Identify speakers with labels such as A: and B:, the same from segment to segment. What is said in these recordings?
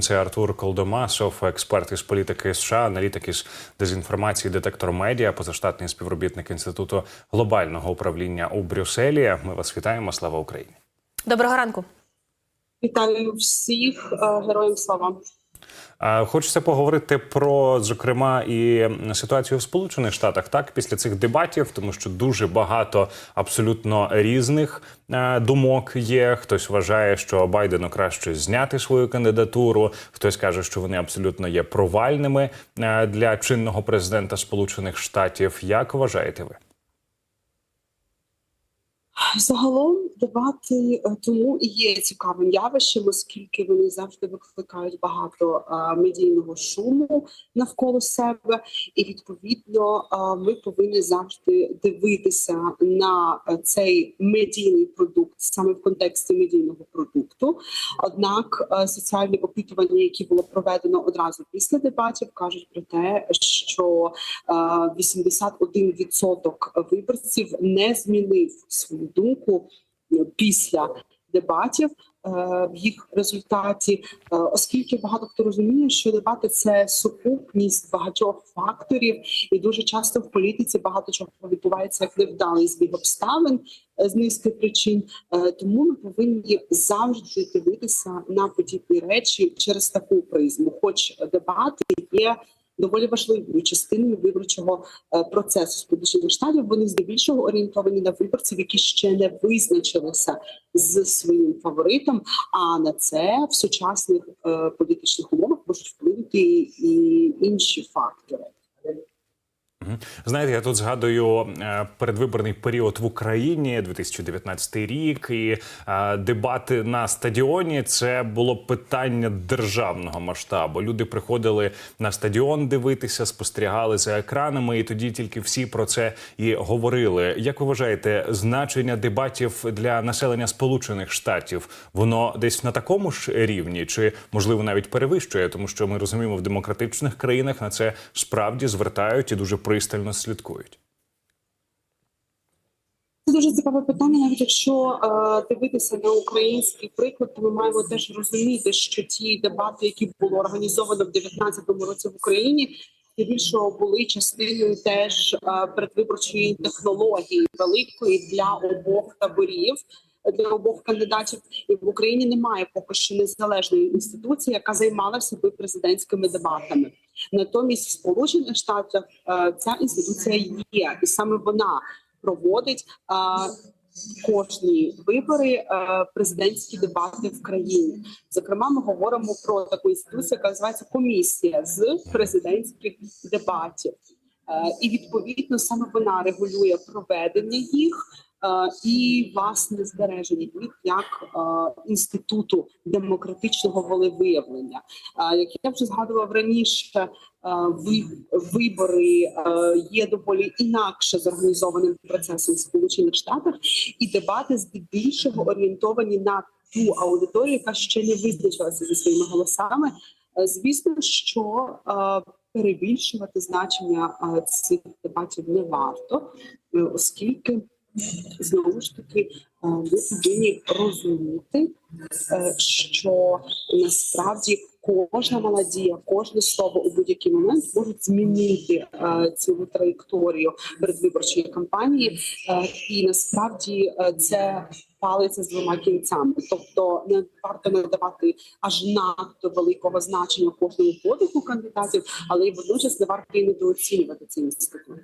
A: Це Артур Колдомасов, експерт із політики США, аналітик із дезінформації, детектор медіа, позаштатний співробітник інституту глобального управління у Брюсселі. Ми вас вітаємо. Слава Україні!
B: Доброго ранку.
C: Вітаю всіх е, героям слава.
A: Хочеться поговорити про зокрема і ситуацію в Сполучених Штатах, так після цих дебатів, тому що дуже багато абсолютно різних е, думок є. Хтось вважає, що Байдену краще зняти свою кандидатуру. Хтось каже, що вони абсолютно є провальними е, для чинного президента Сполучених Штатів. Як вважаєте ви?
C: Загалом дебати е, тому і є цікавим явищем, оскільки вони завжди викликають багато е, медійного шуму навколо себе, і відповідно е, ми повинні завжди дивитися на цей медійний продукт саме в контексті медійного продукту. Однак соціальні опитування, які було проведено одразу після дебатів, кажуть про те, що е, 81% виборців не змінив свою думку після дебатів. е, В їх результаті, е, оскільки багато хто розуміє, що дебати це сукупність багатьох факторів, і дуже часто в політиці багато чого відбувається як невдалий збіг обставин е, з низки причин. Е, Тому ми повинні завжди дивитися на подібні речі через таку призму. Хоч дебати є доволі важливою частиною виборчого е, процесу сполучених штатів. Вони здебільшого орієнтовані на виборців, які ще не визначилися з своїм фаворитом. А на це в сучасних е, політичних умовах можуть вплинути і інші фактори.
A: Знаєте, я тут згадую е, передвиборний період в Україні 2019 рік і е, дебати на стадіоні. Це було питання державного масштабу. Люди приходили на стадіон дивитися, спостерігали за екранами, і тоді тільки всі про це і говорили. Як ви вважаєте, значення дебатів для населення Сполучених Штатів воно десь на такому ж рівні, чи можливо навіть перевищує, тому що ми розуміємо, в демократичних країнах на це справді звертають і дуже пристально слідкують.
C: Це дуже цікаве питання. Навіть якщо е, дивитися на український приклад, то ми маємо теж розуміти, що ті дебати, які було організовано в 2019 році в Україні, більшого були частиною теж е, передвиборчої технології великої для обох таборів. Для обох кандидатів і в Україні немає поки що незалежної інституції, яка займалася би президентськими дебатами. Натомість в Сполучених Штатах е, ця інституція є, і саме вона проводить кожні вибори президентські дебати в країні. Зокрема, ми говоримо про таку інституцію, яка називається комісія з президентських дебатів, Е, і відповідно саме вона регулює проведення їх. Е, І власне збереження їх як е, інституту демократичного волевиявлення. Е, Як я вже згадував раніше, вибори є доволі інакше зорганізованим процесом в Сполучених Штатах, і дебати здебільшого орієнтовані на ту аудиторію, яка ще не визначилася зі своїми голосами. Звісно, що перебільшувати значення цих дебатів не варто, оскільки знову ж таки е, ви повинні розуміти, е, що насправді кожна молодія, кожне слово у будь-який момент можуть змінити е, цю траєкторію передвиборчої кампанії, і насправді це палиться з двома кінцями. Тобто не варто надавати аж надто великого значення кожному подиху кандидатів, але й водночас не варто і недооцінювати цей інститут.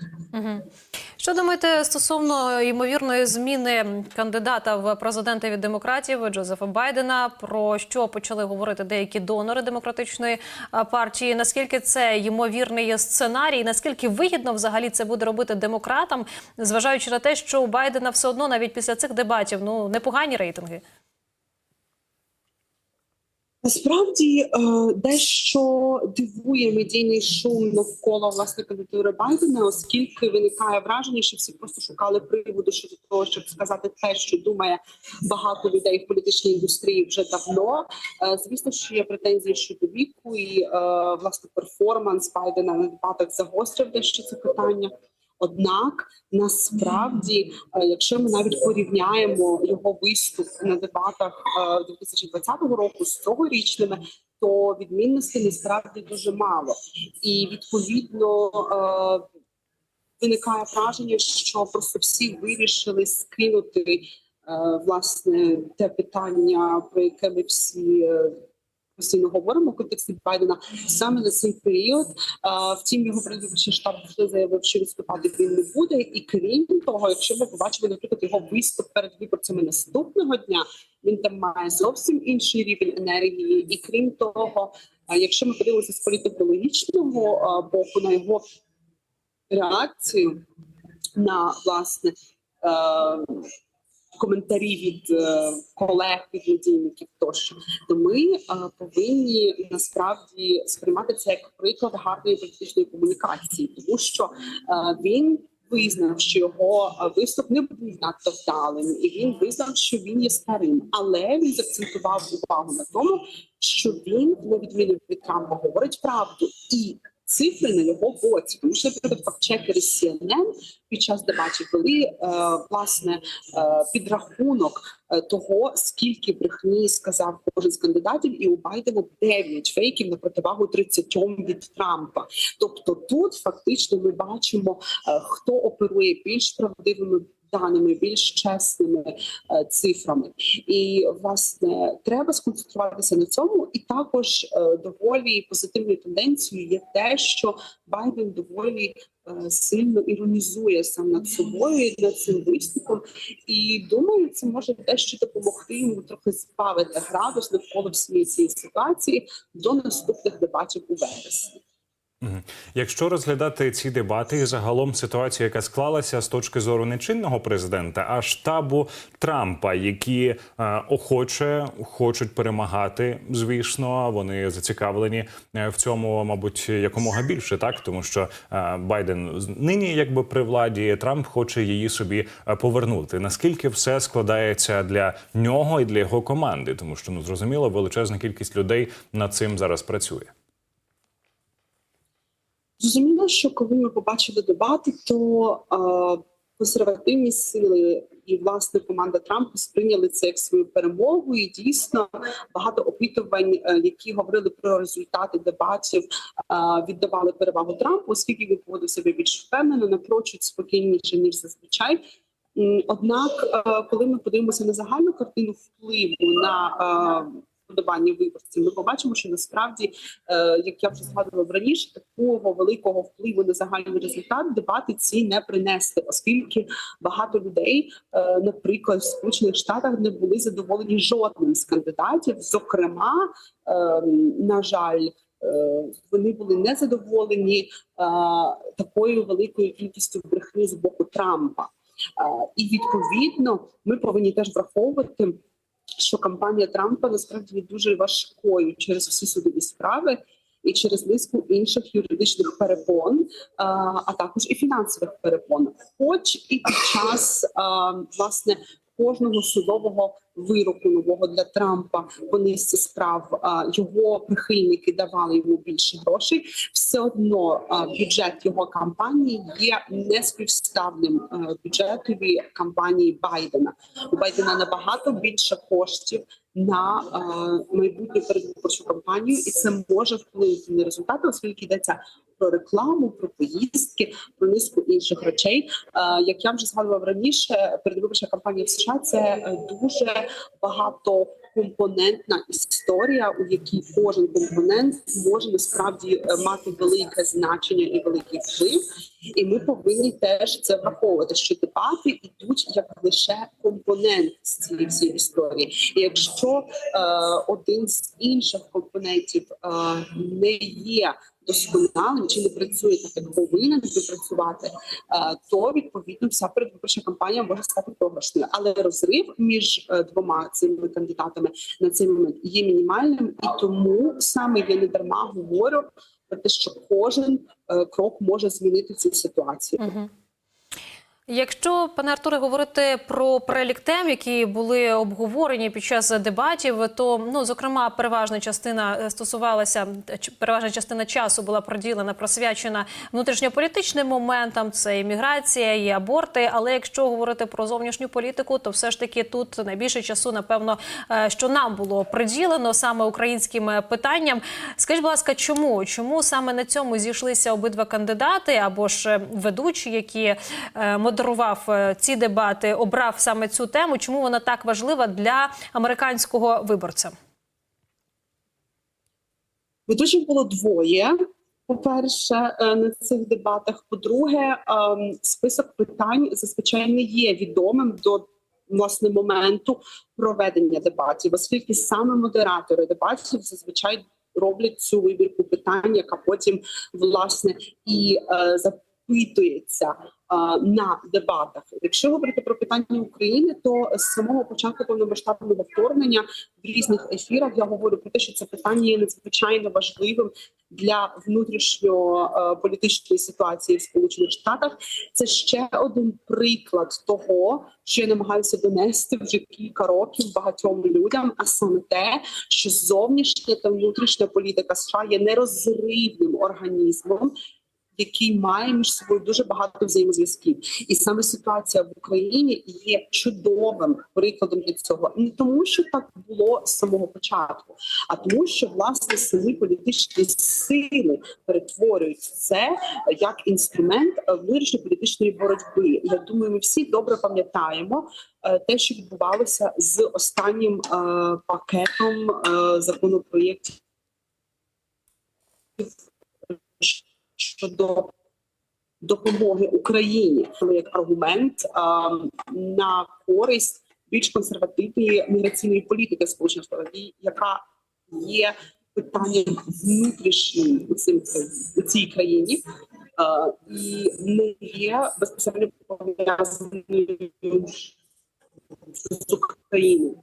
B: Що думаєте стосовно ймовірної зміни кандидата в президенти від демократів Джозефа Байдена? Про що почали говорити деякі донори демократичної партії? Наскільки це ймовірний сценарій? Наскільки вигідно взагалі це буде робити демократам, зважаючи на те, що у Байдена все одно навіть після цих дебатів ну непогані рейтинги?
C: Насправді е, дещо дивує медійний шум навколо власне кандидатури Байдена, оскільки виникає враження, що всі просто шукали приводу щодо того, щоб сказати те, що думає багато людей в політичній індустрії вже давно. Е, Звісно, що є претензії щодо віку, і е, власне перформанс Байдена на дебатах загострив дещо це питання. Однак насправді, е, якщо ми навіть порівняємо його виступ на дебатах е, 2020 року з цьогорічними, то відмінностей насправді дуже мало, і відповідно е, виникає враження, що просто всі вирішили скинути е, власне те питання, про яке ми всі. Е, Постійно говоримо в контексті Байдена саме на цей період. А, Втім, його передвиборчий штаб вже заявив, що відступати він не буде. І крім того, якщо ми побачили, наприклад, його виступ перед виборцями наступного дня, він там має зовсім інший рівень енергії. І крім того, а, якщо ми подивимося з політологічного а, боку на його реакцію на власне. Коментарі від е, колег, від медійників тощо, то ми е, повинні насправді сприймати це як приклад гарної політичної комунікації, тому що е, він визнав, що його виступ не був надто вдалим, і він визнав, що він є старим, але він закцентував увагу на тому, що він на відміну від Трампа говорить правду і. Цифри на його боці, тому що наприклад, фактчекери CNN під час дебатів вели е, власне е, підрахунок е, того, скільки брехні сказав кожен з кандидатів, і у Байдена 9 фейків на противагу 30 від Трампа. Тобто, тут фактично ми бачимо, е, хто оперує більш правдивими. Даними більш чесними е, цифрами, і власне треба сконцентруватися на цьому. І також е, доволі позитивною тенденцією є те, що Байден доволі е, сильно іронізує сам над собою над цим виступом. І думаю, це може дещо допомогти йому трохи збавити градус навколо всієї цієї ситуації до наступних дебатів у вересні.
A: Якщо розглядати ці дебати і загалом ситуацію, яка склалася з точки зору не чинного президента, а штабу Трампа, які е, охоче хочуть перемагати, звісно, вони зацікавлені е, в цьому, мабуть, якомога більше, так тому що е, Байден нині якби при владі Трамп хоче її собі е, повернути. Наскільки все складається для нього і для його команди, тому що ну зрозуміло, величезна кількість людей над цим зараз працює.
C: Зрозуміло, що коли ми побачили дебати, то е, консервативні сили і власне команда Трампа сприйняли це як свою перемогу. І дійсно багато опитувань, е, які говорили про результати дебатів, е, віддавали перевагу Трампу, оскільки він поводив себе більш впевнено, напрочуд спокійніше ніж зазвичай. Однак, е, коли ми подивимося на загальну картину впливу на е, виборців, ми побачимо, що насправді е, як я вже згадував раніше, такого великого впливу на загальний результат дебати ці не принесли, оскільки багато людей, е, наприклад, в Сполучених Штатах не були задоволені жодним з кандидатів. Зокрема, е, на жаль. Вони були незадоволені е, такою великою кількістю брехні з боку Трампа, Е, і відповідно ми повинні теж враховувати, що кампанія Трампа насправді є дуже важкою через всі судові справи і через низку інших юридичних перепон, а, також і фінансових перепон, хоч і під час власне. Кожного судового вироку нового для Трампа по низці справ його прихильники давали йому більше грошей. Все одно бюджет його кампанії є неспівставним бюджетові кампанії Байдена. У Байдена набагато більше коштів на е, майбутню передвиборчу кампанію, і це може вплинути на результати, оскільки йдеться про рекламу, про поїздки, про низку інших речей. Е, як я вже згадував раніше, передвиборча кампанія в США це е, дуже багатокомпонентна історія, у якій кожен компонент може насправді е, мати велике значення і великий вплив. І ми повинні теж це враховувати, що дебати йдуть як лише компонент з цієї всієї історії. І якщо е, один з інших компонентів е, не є досконалим чи не працює так, як повинен би працювати, е, то відповідно вся передвиборча кампанія може стати програшною. Але розрив між е, двома цими кандидатами на цей момент є мінімальним, і тому саме я не дарма говорю про те, що кожен е, крок може змінити цю ситуацію.
B: Угу. Якщо пане Артуре говорити про перелік тем, які були обговорені під час дебатів, то ну зокрема переважна частина е, стосувалася переважна частина часу була приділена, присвячена внутрішньополітичним моментам. Це і міграція, і аборти. Але якщо говорити про зовнішню політику, то все ж таки тут найбільше часу, напевно, е, що нам було приділено саме українським е, питанням. Скажіть, будь ласка, чому? Чому саме на цьому зійшлися обидва кандидати або ж ведучі, які е, модерував е, ці дебати, обрав саме цю тему? Чому вона так важлива для американського виборця?
C: Ведучих було двоє. По-перше, е, на цих дебатах. По-друге, ем, список питань зазвичай не є відомим до власне моменту проведення дебатів, оскільки саме модератори дебатів зазвичай роблять цю вибірку питань, яка потім власне і е, запитується е, на дебатах. Якщо говорити про питання України, то з самого початку повномасштабного вторгнення в різних ефірах я говорю про те, що це питання є надзвичайно важливим для внутрішньополітичної ситуації в Сполучених Штатах. Це ще один приклад того, що я намагаюся донести вже кілька років багатьом людям, а саме те, що зовнішня та внутрішня політика США є нерозривним організмом. Який має між собою дуже багато взаємозв'язків, і саме ситуація в Україні є чудовим прикладом для цього, не тому, що так було з самого початку, а тому, що власне самі політичні сили перетворюють це як інструмент е, внутрішньополітичної боротьби. Я думаю, ми всі добре пам'ятаємо е, те, що відбувалося з останнім е, пакетом е, законопроєктів щодо допомоги Україні як аргумент а, на користь більш консервативної міграційної політики Сполучених Штатів, яка є питанням внутрішнім у у цій країні. а, І не є безпосередньо пов'язаною з Україною.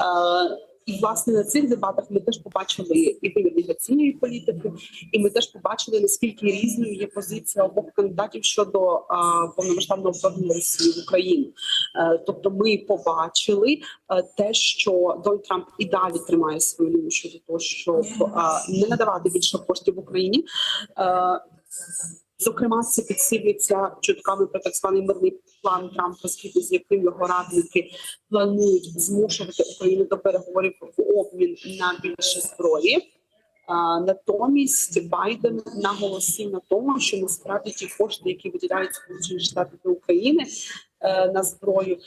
C: Е, І власне на цих дебатах ми теж побачили і міграційної політики, і ми теж побачили наскільки різною є позиція обох кандидатів щодо повномасштабного вторгнення Росії в Україну. Е, Тобто, ми побачили е, те, що Дональд Трамп і далі тримає свою лінію щодо того, щоб е, не надавати більше коштів в Україні. Зокрема, це підсилюється чутками про так званий мирний план Трампа, згідно з яким його радники планують змушувати Україну до переговорів в обмін на більше зброї. Натомість Байден наголосив на тому, що насправді ті кошти, які виділяють Сполучені Штати до України е, на зброю,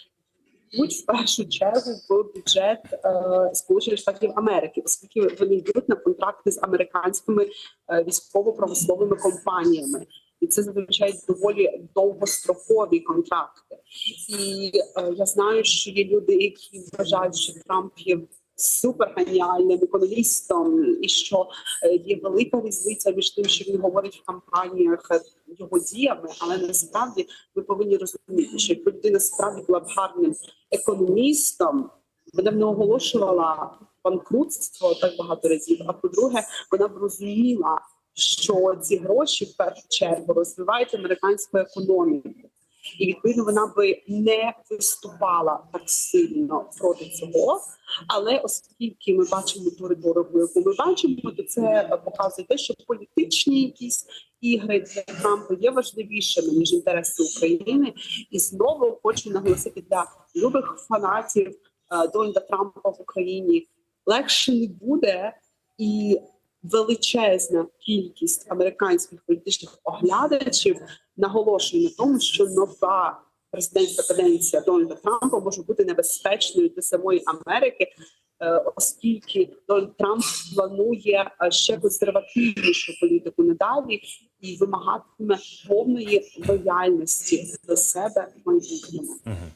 C: йдуть в першу чергу в бюджет е, Сполучених Штатів Америки, оскільки вони йдуть на контракти з американськими е, військово-промисловими компаніями. І це зазвичай доволі довгострокові контракти. І е, я знаю, що є люди, які вважають, що Трамп є супергеніальним економістом, і що е, є велика різниця між тим, що він говорить в кампаніях е, його діями, але насправді ви повинні розуміти, що якби людина справді була б гарним економістом, вона б не оголошувала банкрутство так багато разів. А по-друге, вона б розуміла, що ці гроші в першу чергу розвивають американську економіку. І відповідно вона би не виступала так сильно проти цього. Але оскільки ми бачимо ту риторику, яку ми бачимо, то це показує те, що політичні якісь ігри для Трампа є важливішими ніж інтереси України. І знову хочу наголосити для любих фанатів е, Дональда Трампа в Україні легше не буде і величезна кількість американських політичних оглядачів наголошує на тому, що нова президентська каденція Дональда Трампа може бути небезпечною для самої Америки, е, оскільки Дональд Трамп планує е, ще консервативнішу політику надалі і вимагатиме повної лояльності до себе в майбутньому.